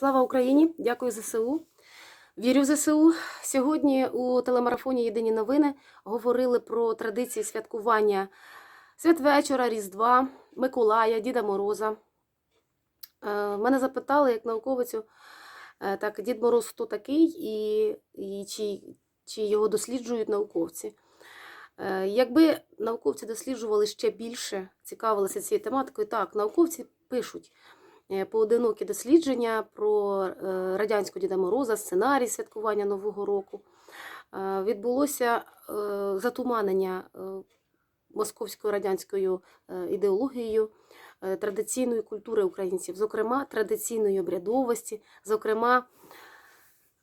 Слава Україні! Дякую ЗСУ. Вірю в ЗСУ. Сьогодні у телемарафоні Єдині новини говорили про традиції святкування святвечора, Різдва, Миколая, Діда Мороза. Е, Мене запитали, як науковицю, е, так, Дід Мороз хто такий і, і чи, чи його досліджують науковці. Е, Якби науковці досліджували ще більше, цікавилися цією тематикою, так, науковці пишуть поодинокі дослідження про е, радянського Діда Мороза, сценарій святкування Нового року. Е, Відбулося е, затуманення е, московською радянською е, ідеологією е, традиційної культури українців, зокрема традиційної обрядовості, зокрема е,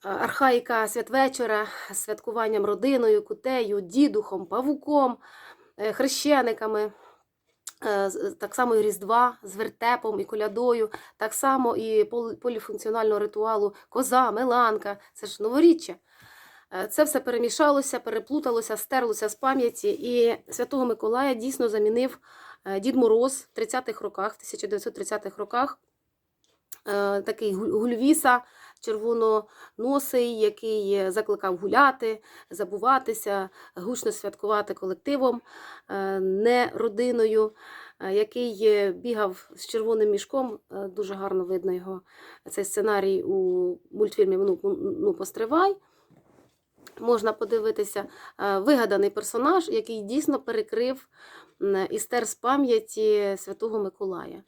архаїка святвечора, святкуванням родиною, кутею, дідухом, павуком, е, хрещениками. Е, з- Так само і Різдва з вертепом і колядою, так само і поліфункціонального ритуалу коза, меланка, це ж новоріччя. Е, Це все перемішалося, переплуталося, стерлося з пам'яті. І Святого Миколая дійсно замінив е, Дід Мороз в 30-х роках, в 1930-х роках. Е, Такий гуль- гульвіса, червононосий, який е, закликав гуляти, забуватися, гучно святкувати колективом, е, не родиною, е, який бігав з червоним мішком. Дуже гарно видно його цей сценарій у мультфільмі ну, ну, Постривай. Можна подивитися вигаданий персонаж, який дійсно перекрив м, і стер з пам'яті Святого Миколая,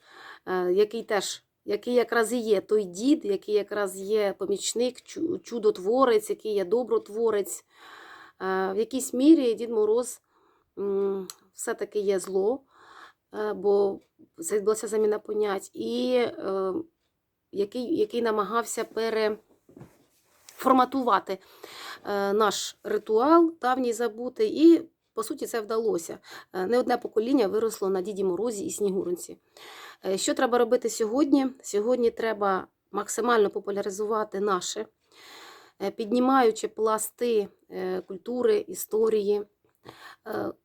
який теж. Який якраз і є той дід, який якраз є помічник, чудотворець, який є добротворець. Е, В якійсь мірі Дід Мороз все-таки є зло, е, бо це відбулася заміна понять, і е, який, який намагався переформатувати наш ритуал, давній забутий, і по суті це вдалося. Е, Не одне покоління виросло на Діді Морозі і Снігуринці. Е, Що треба робити сьогодні? Сьогодні треба максимально популяризувати наше, е, піднімаючи пласти культури, історії,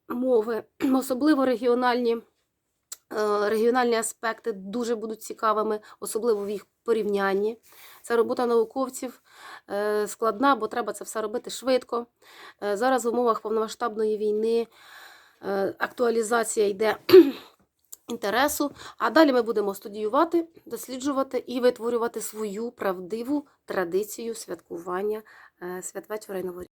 мови, особливо регіональні. Е, Регіональні аспекти дуже будуть цікавими, особливо в їх порівнянні. Це робота науковців е, складна, бо треба це все робити швидко. Е, Зараз в умовах повномасштабної війни актуалізація йде інтересу. А далі ми будемо студіювати, досліджувати і витворювати свою правдиву традицію святкування святвечора і новоріччя.